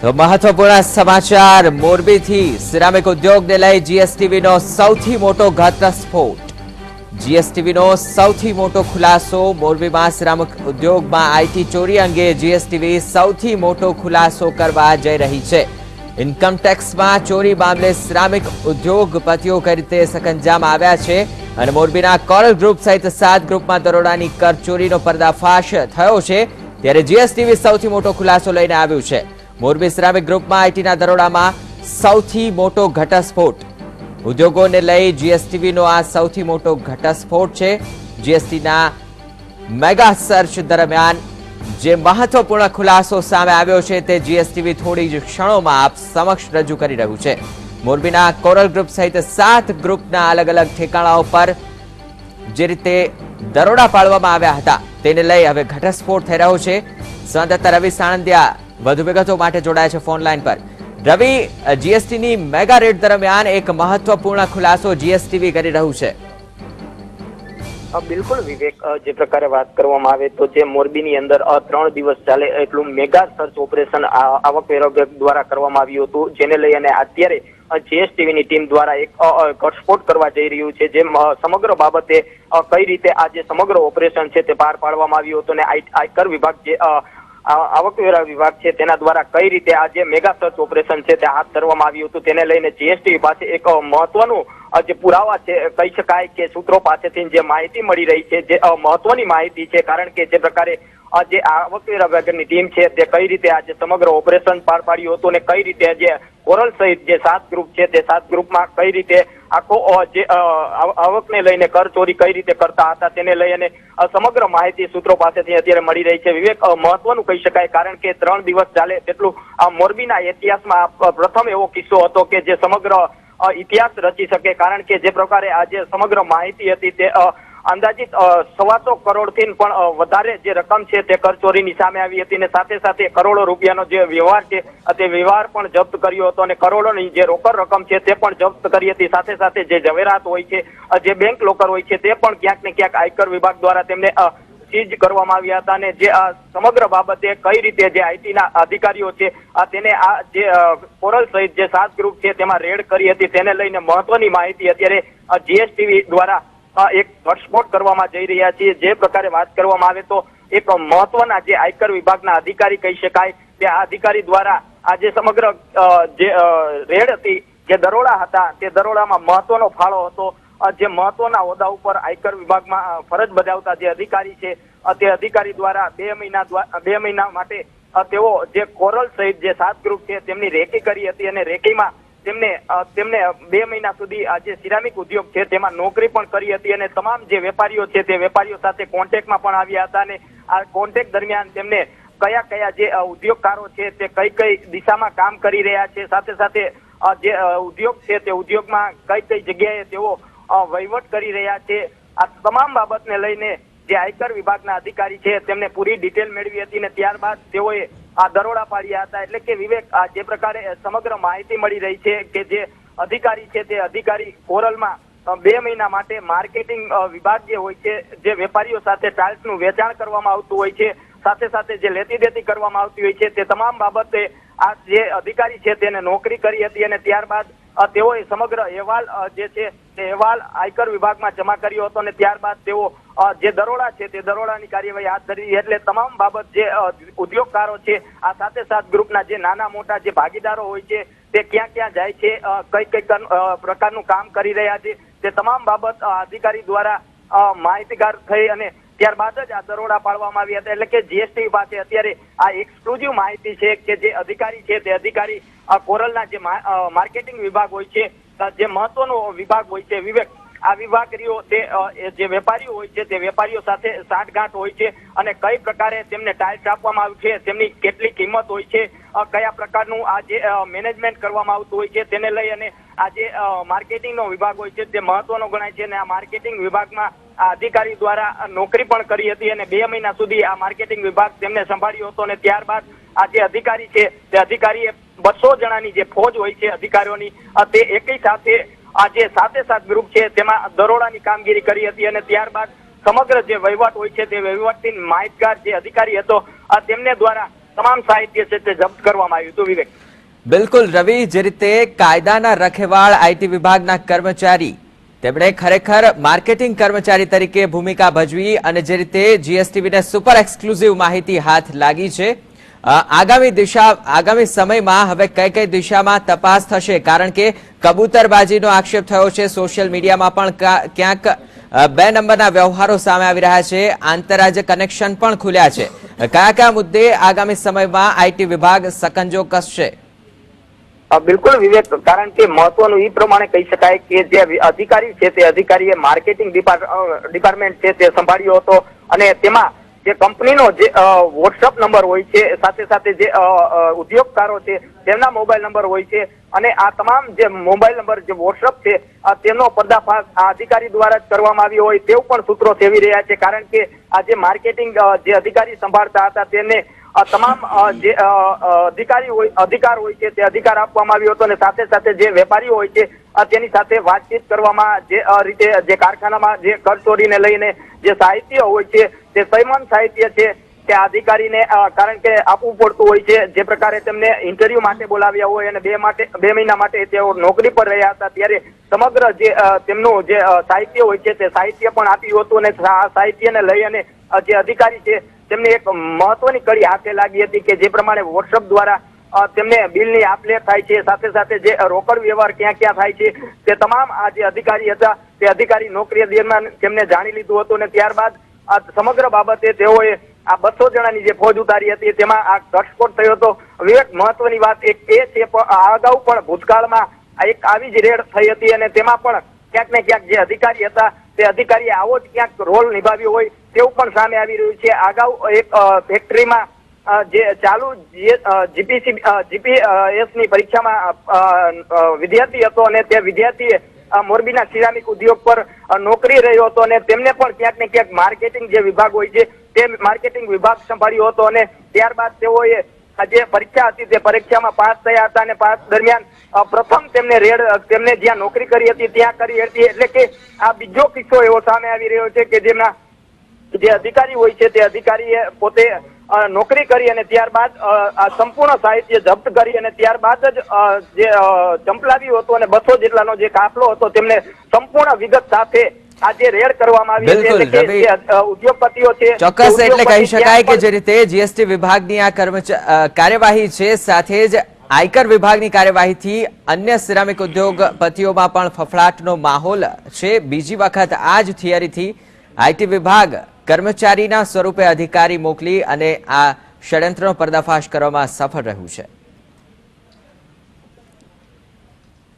તો મહત્વપૂર્ણ સમાચાર, મોરબીથી સિરામિક ઉદ્યોગને લઈ જીએસટીવીનો સૌથી મોટો ઘટસ્ફોટ જીએસટીવીનો સૌથી મોટો ખુલાસો મોરબીમાં સિરામિક ઉદ્યોગમાં આઈટી ચોરી અંગે જીએસટીવી સૌથી મોટો ખુલાસો કરવા જઈ રહી છે. ઇન્કમટેક્સમાં ચોરી મામલે સિરામિક ઉદ્યોગપતિઓ કઈ રીતે સકંજામાં આવ્યા છે અને મોરબીના કોરલ ગ્રુપ સહિત સાત ગ્રુપમાં દરોડાની કરચોરીનો પર્દાફાશ થયો છે, ત્યારે જીએસટીવી સૌથી મોટો ખુલાસો લઈને આવ્યું છે. મોરબી સિરામિક ગ્રુપમાં આઈટીના દરોડામાં સૌથી મોટો ઘટસ્ફોટ. ઉદ્યોગોને લઈ જીએસટીવીનો આ સૌથી મોટો ઘટસ્ફોટ છે. જીએસટીના મેગા સર્ચ દરમિયાન જે મહત્વપૂર્ણ ખુલાસો સામે આવ્યો છે તે જીએસટીવી થોડી જ ક્ષણોમાં આપ સમક્ષ રજૂ કરી રહ્યું છે. મોરબીના કોરલ ગ્રુપ સહિત સાત ગ્રુપના અલગ અલગ ઠેકાણાઓ પર જે રીતે દરોડા પાડવામાં આવ્યા હતા, તેને લઈ હવે ઘટસ્ફોટ થઈ રહ્યો છે. સંવાદદાતા રવિ સાણંદિયા વધુ વિગતો માટે જોડાયા છે ફોન લાઈન પર. રવિ જીએસટીની મેગા રેડ દરમિયાન એક મહત્વપૂર્ણ ખુલાસો જીએસટીવી કરી રહ્યું છે. બિલકુલ વિવેક જે પ્રકારે વાત કરવામાં આવે તો જે મોરબીની અંદર ત્રણ દિવસ ચાલે એટલું મેગા સર્ચ ઓપરેશન આવકવેરા વિભાગ દ્વારા કરવામાં આવ્યું હતું, જેને લઈ અને અત્યારે જીએસટીવીની ટીમ દ્વારા એક ઘટસ્ફોટ કરવા જઈ રહ્યું છે, જેમ સમગ્ર બાબતે કઈ રીતે આ જે સમગ્ર ઓપરેશન છે તે પાર પાડવામાં આવ્યું હતું અને આયકર વિભાગ જે આવકવેરા વિભાગ છે તેના દ્વારા કઈ રીતે આ જે મેગા સર્ચ ઓપરેશન છે તે હાથ ધરવામાં આવ્યું હતું તેને લઈને જીએસટી પાસે એક મહત્વનું જે પુરાવા છે કહી શકાય કે સૂત્રો પાસેથી જે માહિતી મળી રહી છે, જે મહત્વની માહિતી છે કારણ કે જે પ્રકારે જે આવકવેરા વિભાગની ટીમ છે તે કઈ રીતે આ જે સમગ્ર ઓપરેશન પાર પાડ્યું હતું અને કઈ રીતે જે કોરલ સહિત જે સાત ગ્રુપ છે તે સાત ગ્રુપમાં કઈ રીતે આખો જે આવકને લઈને કર ચોરી કઈ રીતે કરતા હતા તેને લઈ અને સમગ્ર માહિતી સૂત્રો પાસેથી અત્યારે મળી રહી છે. વિવેક મહત્વનું કહી શકાય કારણ કે ત્રણ દિવસ ચાલે તેટલું આ મોરબીના ઇતિહાસમાં પ્રથમ એવો કિસ્સો હતો કે જે સમગ્ર ઇતિહાસ રચી શકે કારણ કે જે પ્રકારે આજે સમગ્ર માહિતી હતી તે અંદાજિત સવાસો કરોડથી પણ વધારે જે રકમ છે તે કરચોરીની સામે આવી હતી અને સાથે સાથે કરોડો રૂપિયાનો જે વ્યવહાર છે તે વ્યવહાર પણ જપ્ત કર્યો હતો અને કરોડોની જે રોકડ રકમ છે તે પણ જપ્ત કરી હતી. સાથે સાથે જે જવેરાત હોય છે જે બેંક લોકર હોય છે તે પણ ક્યાંક ને ક્યાંક આયકર વિભાગ દ્વારા તેમને સીઝ કરવામાં આવ્યા હતા અને જે આ સમગ્ર બાબતે કઈ રીતે જે આઈટીના અધિકારીઓ છે તેને આ જે કોરલ સહિત જે સાત ગ્રુપ છે તેમાં રેડ કરી હતી, તેને લઈને મહત્વની માહિતી અત્યારે જીએસટીવી દ્વારા એક ઘટસ્ફોટ કરવામાં જઈ રહ્યા છીએ. જે પ્રકારે વાત કરવામાં આવે તો એક મહત્વના જે આયકર વિભાગના અધિકારી કહી શકાય તે આ અધિકારી દ્વારા આ જે સમગ્ર જે રેડ હતી, જે દરોડા હતા, તે દરોડામાં મહત્વનો ફાળો હતો. જે મહત્વના હોદ્દા ઉપર આયકર વિભાગમાં ફરજ બજાવતા જે અધિકારી છે તે અધિકારી દ્વારા બે મહિના બે મહિના માટે તેઓ જે કોરલ સહિત જે સાત ગ્રુપ છે, તેમની રેકી કરી હતી અને રેકીમાં તેમને તેમને બે મહિના સુધી આ જે સિરામિક ઉદ્યોગ છે તેમાં નોકરી પણ કરી હતી અને તમામ જે વેપારીઓ છે તે વેપારીઓ સાથે કોન્ટેક્ટમાં પણ આવ્યા હતા અને આ કોન્ટેક્ટ દરમિયાન તેમને કયા કયા જે ઉદ્યોગકારો છે તે કઈ કઈ દિશામાં કામ કરી રહ્યા છે, સાથે સાથે જે ઉદ્યોગ છે તે ઉદ્યોગમાં કઈ કઈ જગ્યાએ તેઓ વહીવટ કરી રહ્યા છે, આ તમામ બાબતને લઈને જે આયકર વિભાગના અધિકારી છે તેમને પૂરી ડિટેલ મેળવી હતી ને ત્યારબાદ તેઓએ આ દરોડા પાડ્યા હતા. એટલે કે વિવેક જે પ્રકારે સમગ્ર માહિતી મળી રહી છે કે જે અધિકારી છે તે અધિકારી કોરલમાં બે મહિના માટે માર્કેટિંગ વિભાગ જે હોય છે, જે વેપારીઓ સાથે ટાઇલ્સનું વેચાણ કરવામાં આવતું હોય છે, સાથે સાથે જે લેતી દેતી કરવામાં આવતી હોય છે, તે તમામ બાબતે આ જે અધિકારી છે તેને નોકરી કરી હતી અને ત્યારબાદ તેઓએ સમગ્ર અહેવાલ જે છે તે અહેવાલ આયકર વિભાગમાં જમા કર્યો હતો અને ત્યારબાદ તેઓ જે દરોડા છે તે દરોડાની કાર્યવાહી હાથ ધરી એટલે તમામ બાબત જે ઉદ્યોગકારો છે, આ સાથે સાથ ગ્રુપના જે નાના મોટા જે ભાગીદારો હોય છે, તે ક્યાં ક્યાં જાય છે કઈ કઈ પ્રકારનું કામ કરી રહ્યા છે, તે તમામ બાબત અધિકારી દ્વારા માહિતીગાર થઈ અને ત્યારબાદ જ આ દરોડા પાડવામાં આવ્યા હતા. એટલે કે જીએસટી પાસે અત્યારે આ એક્સક્લુઝિવ માહિતી છે કે જે અધિકારી છે તે અધિકારી આ કોરલના જે માર્કેટિંગ વિભાગ હોય છે જે મહત્વનો વિભાગ હોય છે, વિવેક, આ વિભાગીઓ તે જે વેપારીઓ હોય છે તે વેપારીઓ સાથે સાંઠગાંઠ હોય છે અને કઈ પ્રકારે તેમને ટાઇલ્સ આપવામાં આવ્યું છે, તેમની કેટલી કિંમત હોય છે કયા પ્રકારનું આ જે મેનેજમેન્ટ કરવામાં આવતું હોય છે તેને લઈ અને આ જે માર્કેટિંગનો વિભાગ હોય છે તે મહત્વનો ગણાય છે અને આ માર્કેટિંગ વિભાગમાં અધિકારી દ્વારા નોકરી પણ કરી હતી અને બે મહિના સુધી આ માર્કેટિંગ વિભાગ તેમને સંભાળ્યો હતો અને ત્યારબાદ આ જે અધિકારી છે તે અધિકારીએ બસો જણાની જે ફોજ હોય છે અધિકારીઓની તે એકી સાથે આ જે સાતે સાત ગ્રુપ છે તેમાં દરોડાની કામગીરી કરી હતી અને ત્યારબાદ સમગ્ર જે વહીવટ હોય છે તે વહીવટથી માહિતગાર જે અધિકારી હતો તેમને દ્વારા તમામ સાહિત્ય છે તે જપ્ત કરવામાં આવ્યું હતું. વિવેક. બિલકુલ રવિ, જે રીતે કાયદાના રખેવાળ આઈટી વિભાગના કર્મચારી તેમણે ખરેખર માર્કેટિંગ કર્મચારી તરીકે ભૂમિકા ભજવી અને જે રીતે જીએસટીવીને સુપર એક્સક્લુઝિવ માહિતી હાથ લાગી છે આગામી દિશા, આગામી સમયમાં હવે કઈ કઈ દિશામાં તપાસ થશે? કારણ કે કબૂતરબાજીનો આક્ષેપ થયો છે સોશિયલ મીડિયામાં પણ ક્યાંક બે નંબરના વ્યવહારો સામે આવી રહ્યા છે, આંતરરાજ્ય કનેક્શન પણ ખુલ્યા છે. કયા કયા મુદ્દે આગામી સમયમાં આઈટી વિભાગ સકંજો કસશે? બિલકુલ વિવેક કારણ કે મહત્વનું એ પ્રમાણે કહી શકાય કે જે અધિકારી છે તે અધિકારીએ માર્કેટિંગ ડિપાર્ટ- ડિપાર્ટમેન્ટ છે તે સંભાળ્યો હતો અને તેમાં જે કંપનીનો જે વોટ્સઅપ નંબર હોય છે સાથે સાથે જે ઉદ્યોગકારો છે તેમના મોબાઈલ નંબર હોય છે અને આ તમામ જે મોબાઈલ નંબર જે વોટ્સઅપ છે અ, તેમનો પર્દાફાશ આ અધિકારી દ્વારા જ કરવામાં આવ્યો હોય તેવું પણ સૂત્રો સેવી રહ્યા છે કારણ કે આ જે માર્કેટિંગ જે અધિકારી સંભાળતા હતા તેને તમામ જે અધિકારી હોય, અધિકાર હોય છે, તે અધિકાર આપવામાં આવ્યો હતો અને સાથે સાથે જે વેપારીઓ હોય છે તેની સાથે વાતચીત કરવામાં જે રીતે, જે કારખાનામાં જે કરચોરીને લઈને જે સાહિત્ય હોય છે, તે સૈમન સાહિત્ય છે કે અધિકારીને કારણ કે આપવું પડતું હોય છે, જે પ્રકારે તેમને ઇન્ટરવ્યુ માટે બોલાવ્યા હોય અને બે માટે, બે મહિના માટે તેઓ નોકરી પર રહ્યા હતા, ત્યારે સમગ્ર જે તેમનું જે સાહિત્ય હોય છે, તે સાહિત્ય પણ આપ્યું હતું અને સાહિત્યને લઈ અને જે અધિકારી છે તેમને એક મહત્વની કડી હાથે લાગી હતી કે જે પ્રમાણે વોટ્સઅપ દ્વારા તેમને બિલની આપ લે થાય છે, સાથે સાથે જે રોકડ વ્યવહાર ક્યાં ક્યાં થાય છે, તે તમામ આ જે અધિકારી હતા, તે અધિકારી નોકરી દરમિયાન તેમને જાણી લીધું હતું અને ત્યારબાદ આ સમગ્ર બાબતે તેઓએ આ બસો જણાની જે ફોજ ઉતારી હતી, તેમાં આ ઘટસ્ફોટ થયો હતો. વિવેક મહત્વની વાત એક એ છે અગાઉ પણ ભૂતકાળમાં એક આવી જ રેડ થઈ હતી અને તેમાં પણ ક્યાંક ને ક્યાંક જે અધિકારી હતા, તે અધિકારીએ આવો જ ક્યાંક રોલ નિભાવ્યો હોય તેવું પણ સામે આવી રહ્યું છે. અગાઉ એક ફેક્ટરીમાં જે ચાલુ જીપીસી જીપીએસની પરીક્ષામાં વિદ્યાર્થી હતો અને તે વિદ્યાર્થીએ મોરબીના સિરામિક ઉદ્યોગ પર નોકરી રહ્યો હતો અને તેમને પણ ક્યાંક ને ક્યાંક માર્કેટિંગ જે વિભાગ હોય છે, તે માર્કેટિંગ વિભાગ સંભાળ્યો હતો અને ત્યારબાદ તેઓએ જે પરીક્ષા હતી. તે પરીક્ષામાં પાસ થયા હતા અને પાસ દરમિયાન પ્રથમ તેમને રેડ, તેમને જ્યાં નોકરી કરી હતી, ત્યાં કરી હતી. એટલે કે આ બીજો કિસ્સો એવો સામે આવી રહ્યો છે કે જેમના જે અધિકારી હોય છે તે અધિકારીએ પોતે નોકરી કરી અને ત્યારબાદ આ સંપૂર્ણ સાહિત્ય જપ્ત કરી અને ત્યારબાદ જ જે ચંપલાવ્યું હતું અને બસો જેટલાનો જે કાફલો હતો તેમને સંપૂર્ણ વિગત સાથે રેડ કરવામાં આવી ઉદ્યોગપતિઓ છે ચોક્કસ એટલે કહી શકાય કે જે રીતે જીએસટી વિભાગની આ કાર્યવાહી છે સાથે જ આયકર વિભાગની કાર્યવાહીથી અન્ય સિરામિક ઉદ્યોગપતિઓમાં પણ ફફડાટનો માહોલ છે. બીજી વખત આ જ થિયરીથી આઈટી વિભાગ કર્મચારીના સ્વરૂપે અધિકારી મોકલી અને આ ષડયંત્રનો પર્દાફાશ કરવામાં સફળ રહ્યું છે.